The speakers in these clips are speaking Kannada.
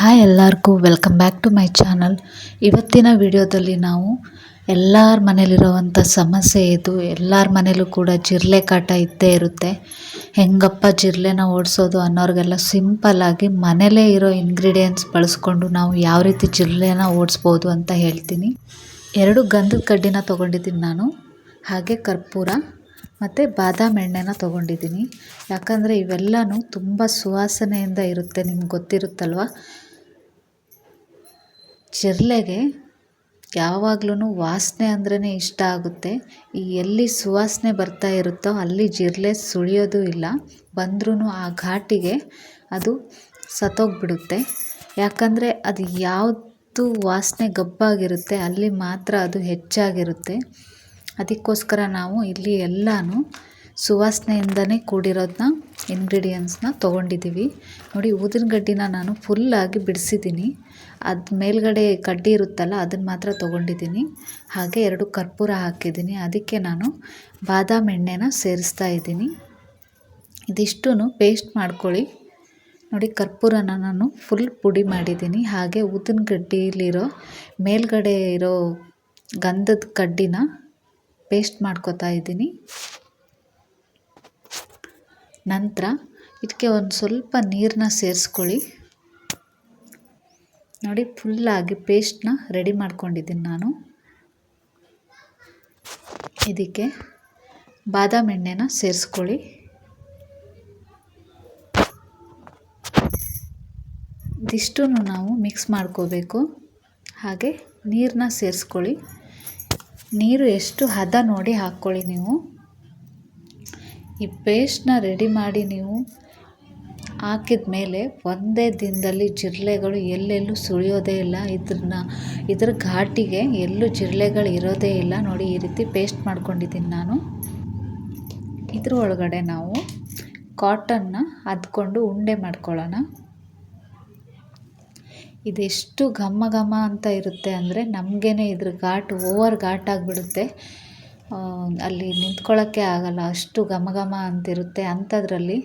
ಹಾಯ್ ಎಲ್ಲರಿಗೂ welcome back to my channel ಇವತ್ತಿನ ವಿಡಿಯೋದಲ್ಲಿ ನಾವು ಎಲ್ಲರ ಮನೇಲಿರುವಂಥ ಸಮಸ್ಯೆ ಇದು. ಎಲ್ಲರ ಮನೇಲೂ ಕೂಡ ಜಿರಳೆ ಕಾಟ ಇದ್ದೇ ಇರುತ್ತೆ. ಹೆಂಗಪ್ಪ ಜಿರಲೆನ ಓಡಿಸೋದು ಅನ್ನೋರಿಗೆಲ್ಲ ಸಿಂಪಲ್ಲಾಗಿ ಮನೇಲೇ ಇರೋ ಇಂಗ್ರೀಡಿಯೆಂಟ್ಸ್ ಬಳಸ್ಕೊಂಡು ನಾವು ಯಾವ ರೀತಿ ಜಿರಲೆನ ಓಡಿಸ್ಬೋದು ಅಂತ ಹೇಳ್ತೀನಿ. ಎರಡು ಗಂಧದ ಕಡ್ಡಿನ ತೊಗೊಂಡಿದ್ದೀನಿ ನಾನು, ಹಾಗೆ ಕರ್ಪೂರ ಮತ್ತು ಬಾದಾಮಿ ಎಣ್ಣೆನ ತೊಗೊಂಡಿದ್ದೀನಿ. ಯಾಕಂದರೆ ಇವೆಲ್ಲನೂ ತುಂಬ ಸುವಾಸನೆಯಿಂದ ಇರುತ್ತೆ, ನಿಮ್ಗೆ ಗೊತ್ತಿರುತ್ತಲ್ವ? ಜಿರಳೆಗೆ ಯಾವಾಗ್ಲೂ ವಾಸನೆ ಅಂದ್ರೇ ಇಷ್ಟ ಆಗುತ್ತೆ. ಈ ಎಲ್ಲಿ ಸುವಾಸನೆ ಬರ್ತಾ ಇರುತ್ತೋ ಅಲ್ಲಿ ಜಿರಲೆ ಸುಳಿಯೋದು ಇಲ್ಲ. ಬಂದ್ರೂ ಆ ಘಾಟಿಗೆ ಅದು ಸತ್ತೋಗ್ಬಿಡುತ್ತೆ. ಯಾಕಂದರೆ ಅದು ಯಾವುದು ವಾಸನೆ ಗಬ್ಬಾಗಿರುತ್ತೆ, ಅಲ್ಲಿ ಮಾತ್ರ ಅದು ಹೆಚ್ಚಾಗಿರುತ್ತೆ. ಅದಕ್ಕೋಸ್ಕರ ನಾವು ಇಲ್ಲಿ ಎಲ್ಲನೂ ಸುವಾಸನೆಯಿಂದನೇ ಕೂಡಿರೋದನ್ನ ಇಂಗ್ರೀಡಿಯೆಂಟ್ಸ್ನ ತೊಗೊಂಡಿದ್ದೀವಿ. ನೋಡಿ, ಊದಿನ ಗಡ್ಡಿನ ನಾನು ಫುಲ್ಲಾಗಿ ಬಿಡಿಸಿದ್ದೀನಿ. ಅದು ಮೇಲ್ಗಡೆ ಕಡ್ಡಿ ಇರುತ್ತಲ್ಲ ಅದನ್ನು ಮಾತ್ರ ತೊಗೊಂಡಿದ್ದೀನಿ. ಹಾಗೆ ಎರಡು ಕರ್ಪೂರ ಹಾಕಿದ್ದೀನಿ. ಅದಕ್ಕೆ ನಾನು ಬಾದಾಮ್ ಎಣ್ಣೆನ ಸೇರಿಸ್ತಾ ಇದ್ದೀನಿ. ಇದಿಷ್ಟೂ ಪೇಸ್ಟ್ ಮಾಡ್ಕೊಳ್ಳಿ. ನೋಡಿ, ಕರ್ಪೂರನ ನಾನು ಫುಲ್ ಪುಡಿ ಮಾಡಿದ್ದೀನಿ. ಹಾಗೆ ಊದಿನ ಗಡ್ಡಿಲಿರೋ ಮೇಲ್ಗಡೆ ಇರೋ ಗಂಧದ ಕಡ್ಡಿನ ಪೇಸ್ಟ್ ಮಾಡ್ಕೋತಾ ಇದ್ದೀನಿ. ನಂತರ ಇದಕ್ಕೆ ಒಂದು ಸ್ವಲ್ಪ ನೀರನ್ನ ಸೇರಿಸ್ಕೊಳ್ಳಿ. ನೋಡಿ ಫುಲ್ಲಾಗಿ ಪೇಸ್ಟ್ನ ರೆಡಿ ಮಾಡ್ಕೊಂಡಿದ್ದೀನಿ ನಾನು. ಇದಕ್ಕೆ ಬಾದಾಮಿ ಎಣ್ಣೆನ ಸೇರಿಸ್ಕೊಳ್ಳಿ. ಇದಿಷ್ಟು ನಾವು ಮಿಕ್ಸ್ ಮಾಡ್ಕೋಬೇಕು. ಹಾಗೆ ನೀರನ್ನ ಸೇರಿಸ್ಕೊಳ್ಳಿ. ನೀರು ಎಷ್ಟು ಹದ ನೋಡಿ ಹಾಕ್ಕೊಳ್ಳಿ ನೀವು. ಈ ಪೇಸ್ಟನ್ನ ರೆಡಿ ಮಾಡಿ ನೀವು ಹಾಕಿದ ಮೇಲೆ ಒಂದೇ ದಿನದಲ್ಲಿ ಜಿರಳೆಗಳು ಎಲ್ಲೆಲ್ಲೂ ಸುಳಿಯೋದೇ ಇಲ್ಲ. ಇದ್ರನ್ನ, ಇದ್ರ ಘಾಟಿಗೆ ಎಲ್ಲೂ ಜಿರಳೆಗಳು ಇರೋದೇ ಇಲ್ಲ. ನೋಡಿ, ಈ ರೀತಿ ಪೇಸ್ಟ್ ಮಾಡ್ಕೊಂಡಿದ್ದೀನಿ ನಾನು. ಇದ್ರ ಒಳಗಡೆ ನಾವು ಕಾಟನ್ನ ಅದ್ಕೊಂಡು ಉಂಡೆ ಮಾಡ್ಕೊಳ್ಳೋಣ. ಇದೆಷ್ಟು ಘಮ ಘಮ ಅಂತ ಇರುತ್ತೆ ಅಂದರೆ ನಮಗೇ ಇದ್ರ ಘಾಟ್, ಓವರ್ ಘಾಟ್ ಆಗಿಬಿಡುತ್ತೆ. ಅಲ್ಲಿ ನಿಂತ್ಕೊಳ್ಳೋಕ್ಕೆ ಆಗಲ್ಲ. ಅಷ್ಟು ಘಮ ಘಮ ಅಂತಿರುತ್ತೆ ಅಂಥದ್ರಲ್ಲಿ.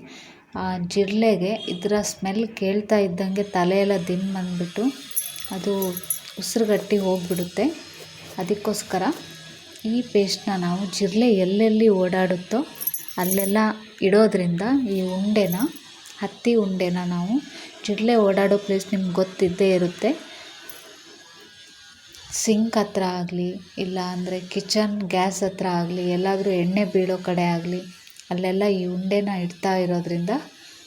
ಆ, ಜಿರಳೆಗೆ ಇದರ ಸ್ಮೆಲ್ ಕೇಳ್ತಾ ಇದ್ದಂಗೆ ತಲೆಯೆಲ್ಲ ದಿಮ್ ಬಂದುಬಿಟ್ಟು ಅದು ಉಸಿರುಗಟ್ಟಿ ಹೋಗ್ಬಿಡುತ್ತೆ. ಅದಕ್ಕೋಸ್ಕರ ಈ ಪೇಸ್ಟ್ನ ನಾವು ಜಿರಳೆ ಎಲ್ಲೆಲ್ಲಿ ಓಡಾಡುತ್ತೋ ಅಲ್ಲೆಲ್ಲ ಇಡೋದ್ರಿಂದ ಈ ಉಂಡೆನ, ಹತ್ತಿ ಉಂಡೆನ ನಾವು ಜಿರಳೆ ಓಡಾಡೋ ಪ್ಲೇಸ್ ನಿಮ್ಗೆ ಗೊತ್ತಿದ್ದೇ ಇರುತ್ತೆ. ಸಿಂಕ್ ಹತ್ರ ಆಗಲಿ, ಇಲ್ಲ ಅಂದರೆ ಕಿಚನ್ ಗ್ಯಾಸ್ ಹತ್ರ ಆಗಲಿ, ಎಲ್ಲಾದರೂ ಎಣ್ಣೆ ಬೀಳೋ ಕಡೆ ಆಗಲಿ, ಅಲ್ಲೆಲ್ಲ ಈ ಉಂಡೆನ ಇಡ್ತಾ ಇರೋದ್ರಿಂದ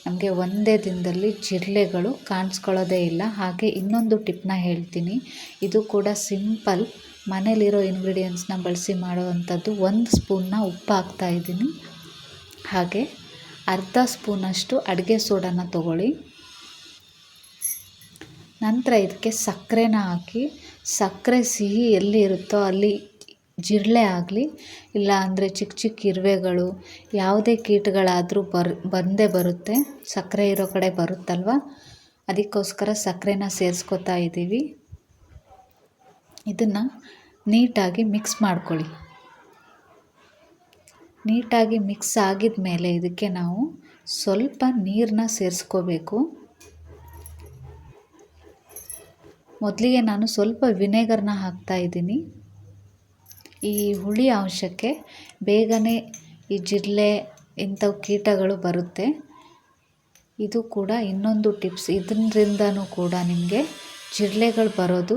ನಮಗೆ ಒಂದೇ ದಿನದಲ್ಲಿ ಜಿರಳೆಗಳು ಕಾಣಿಸ್ಕೊಳ್ಳೋದೇ ಇಲ್ಲ. ಹಾಗೆ ಇನ್ನೊಂದು ಟಿಪ್ನ ಹೇಳ್ತೀನಿ. ಇದು ಕೂಡ ಸಿಂಪಲ್. ಮನೇಲಿರೋ ಇಂಗ್ರೀಡಿಯೆಂಟ್ಸ್ನ ಬಳಸಿ ಮಾಡುವಂಥದ್ದು ಒಂದು ಸ್ಪೂನ್ನ ಉಪ್ಪು ಹಾಕ್ತಾಯಿದ್ದೀನಿ ಹಾಗೆ ಅರ್ಧ ಸ್ಪೂನಷ್ಟು ಅಡುಗೆ ಸೋಡಾನ ತೊಗೊಳ್ಳಿ. ನಂತರ ಇದಕ್ಕೆ ಸಕ್ಕರೆನ ಹಾಕಿ, ಸಕ್ಕರೆ ಸಿಹಿ ಎಲ್ಲಿ ಇರುತ್ತೋ ಅಲ್ಲಿ ಜಿರಳೆ ಆಗಲಿ, ಇಲ್ಲ ಅಂದರೆ ಚಿಕ್ಕ ಚಿಕ್ಕ ಇರುವೆಗಳು, ಯಾವುದೇ ಕೀಟಗಳಾದರೂ ಬರ್, ಬಂದೇ ಬರುತ್ತೆ, ಸಕ್ಕರೆ ಇರೋ ಕಡೆ ಬರುತ್ತಲ್ವ? ಅದಕ್ಕೋಸ್ಕರ ಸಕ್ಕರೆನ ಸೇರಿಸ್ಕೊತಾ ಇದ್ದೀವಿ. ಇದನ್ನು ನೀಟಾಗಿ ಮಿಕ್ಸ್ ಮಾಡ್ಕೊಳ್ಳಿ. ನೀಟಾಗಿ ಮಿಕ್ಸ್ ಆಗಿದ ಮೇಲೆ ಇದಕ್ಕೆ ನಾವು ಸ್ವಲ್ಪ ನೀರನ್ನ ಸೇರಿಸ್ಕೋಬೇಕು. ಮೊದಲಿಗೆ ನಾನು ಸ್ವಲ್ಪ ವಿನೆಗರ್ನ ಇದ್ದೀನಿ. ಈ ಹುಳಿ ಅಂಶಕ್ಕೆ ಬೇಗನೆ ಈ ಜಿರಳೆ ಇಂಥವು ಕೀಟಗಳು ಬರುತ್ತೆ. ಇದು ಕೂಡ ಇನ್ನೊಂದು ಟಿಪ್ಸ್. ಇದರಿಂದನೂ ಕೂಡ ನಿಮಗೆ ಜಿರಳೆಗಳು ಬರೋದು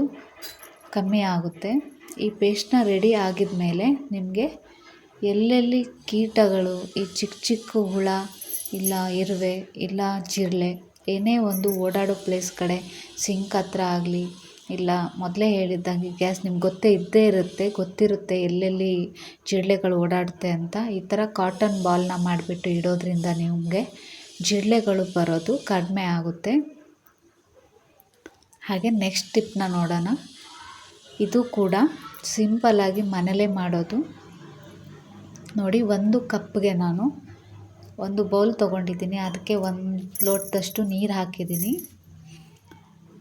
ಕಮ್ಮಿ ಆಗುತ್ತೆ. ಈ ಪೇಸ್ಟ್ನ ರೆಡಿ ಆಗಿದ ಮೇಲೆ ನಿಮಗೆ ಎಲ್ಲೆಲ್ಲಿ ಕೀಟಗಳು, ಈ ಚಿಕ್ಕ ಚಿಕ್ಕ ಹುಳ, ಇಲ್ಲ ಇರುವೆ, ಇಲ್ಲ ಜಿರಳೆ ಏನೇ ಒಂದು ಓಡಾಡೋ ಪ್ಲೇಸ್ ಕಡೆ ಸಿಂಕ್ ಹತ್ರ ಆಗಲಿ, ಇಲ್ಲ ಮೊದಲೇ ಹೇಳಿದ್ದಂಗೆ ಗ್ಯಾಸ್ ನಿಮ್ಗೆ ಗೊತ್ತೇ ಇದ್ದೇ ಇರುತ್ತೆ, ಗೊತ್ತಿರುತ್ತೆ ಎಲ್ಲೆಲ್ಲಿ ಜಿರಳೆಗಳು ಓಡಾಡುತ್ತೆ ಅಂತ, ಈ ಥರ ಕಾಟನ್ ಬಾಲ್ನ ಮಾಡಿಬಿಟ್ಟು ಇಡೋದ್ರಿಂದ ನಿಮಗೆ ಜಿರಳೆಗಳು ಬರೋದು ಕಡಿಮೆ ಆಗುತ್ತೆ. ಹಾಗೆ ನೆಕ್ಸ್ಟ್ ಟಿಪ್ನ ನೋಡೋಣ. ಇದು ಕೂಡ ಸಿಂಪಲ್ಲಾಗಿ ಮನೇಲೇ ಮಾಡೋದು. ನೋಡಿ ಒಂದು ಕಪ್ಗೆ ನಾನು ಒಂದು ಬೌಲ್ ತೊಗೊಂಡಿದ್ದೀನಿ. ಅದಕ್ಕೆ ಒಂದು ಲೋಟದಷ್ಟು ನೀರು ಹಾಕಿದ್ದೀನಿ.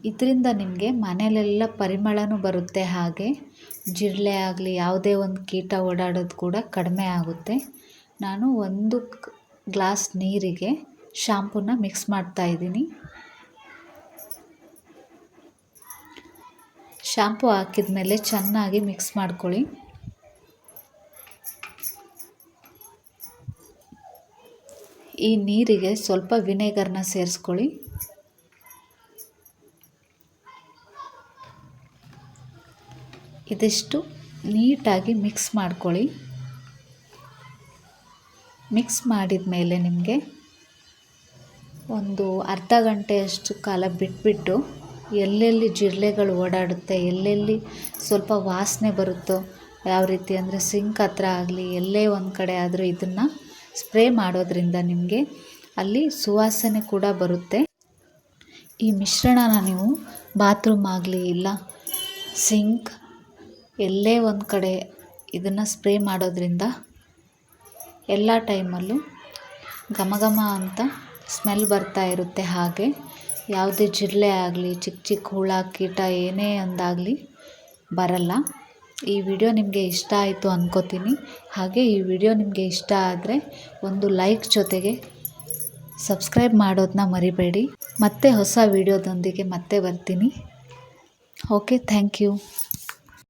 ಇದರಿಂದ ನಿಮಗೆ ಮನೆಯಲ್ಲೆಲ್ಲ ಪರಿಮಳನೂ ಬರುತ್ತೆ ಹಾಗೆ. ಜಿರಳೆ ಆಗಲಿ, ಯಾವುದೇ ಒಂದು ಕೀಟ ಓಡಾಡೋದು ಕೂಡ ಕಡಿಮೆ ಆಗುತ್ತೆ. ನಾನು ಒಂದು ಗ್ಲಾಸ್ ನೀರಿಗೆ ಶಾಂಪೂನ ಮಿಕ್ಸ್ ಮಾಡ್ತಾಯಿದ್ದೀನಿ ಶಾಂಪೂ ಹಾಕಿದ ಮೇಲೆ ಚೆನ್ನಾಗಿ ಮಿಕ್ಸ್ ಮಾಡ್ಕೊಳ್ಳಿ. ಈ ನೀರಿಗೆ ಸ್ವಲ್ಪ ವಿನೆಗರ್ನ ಸೇರಿಸ್ಕೊಳ್ಳಿ. ಇದಿಷ್ಟು ನೀಟಾಗಿ ಮಿಕ್ಸ್ ಮಾಡ್ಕೊಳ್ಳಿ. ಮಿಕ್ಸ್ ಮಾಡಿದ ಮೇಲೆ ನಿಮಗೆ ಒಂದು ಅರ್ಧ ಗಂಟೆಯಷ್ಟು ಕಾಲ ಬಿಟ್ಬಿಟ್ಟು ಎಲ್ಲೆಲ್ಲಿ ಜಿರಳೆಗಳು ಓಡಾಡುತ್ತೆ, ಎಲ್ಲೆಲ್ಲಿ ಸ್ವಲ್ಪ ವಾಸನೆ ಬರುತ್ತೋ, ಯಾವ ರೀತಿ ಅಂದರೆ ಸಿಂಕ್ ಹತ್ರ ಆಗಲಿ, ಎಲ್ಲೇ ಒಂದು ಕಡೆ ಆದರೂ ಇದನ್ನು ಸ್ಪ್ರೇ ಮಾಡೋದ್ರಿಂದ ನಿಮಗೆ ಅಲ್ಲಿ ಸುವಾಸನೆ ಕೂಡ ಬರುತ್ತೆ. ಈ ಮಿಶ್ರಣನ ನೀವು ಬಾತ್ರೂಮ್ ಆಗಲಿ ಇಲ್ಲ ಸಿಂಕ್ ಎಲ್ಲೇ ಒಂದು ಕಡೆ ಇದನ್ನು ಸ್ಪ್ರೇ ಮಾಡೋದ್ರಿಂದ ಎಲ್ಲ ಟೈಮಲ್ಲೂ ಘಮ ಘಮ ಅಂತ ಸ್ಮೆಲ್ ಬರ್ತಾ ಇರುತ್ತೆ ಹಾಗೆ. ಯಾವುದೇ ಜಿರಳೆ ಆಗಲಿ ಚಿಕ್ಕ ಚಿಕ್ಕ ಹುಳ, ಕೀಟ ಏನೇ ಒಂದಾಗಲಿ ಬರಲ್ಲ. ಈ ವಿಡಿಯೋ ನಿಮಗೆ ಇಷ್ಟ ಆಯಿತು ಅಂದ್ಕೋತೀನಿ ಹಾಗೆ ಈ ವಿಡಿಯೋ ನಿಮಗೆ ಇಷ್ಟ ಆದರೆ ಒಂದು ಲೈಕ್ ಜೊತೆಗೆ ಸಬ್ಸ್ಕ್ರೈಬ್ ಮಾಡೋದನ್ನ ಮರಿಬೇಡಿ. ಮತ್ತೆ ಹೊಸ ವಿಡಿಯೋದೊಂದಿಗೆ ಮತ್ತೆ ಬರ್ತೀನಿ. Okay, thank you.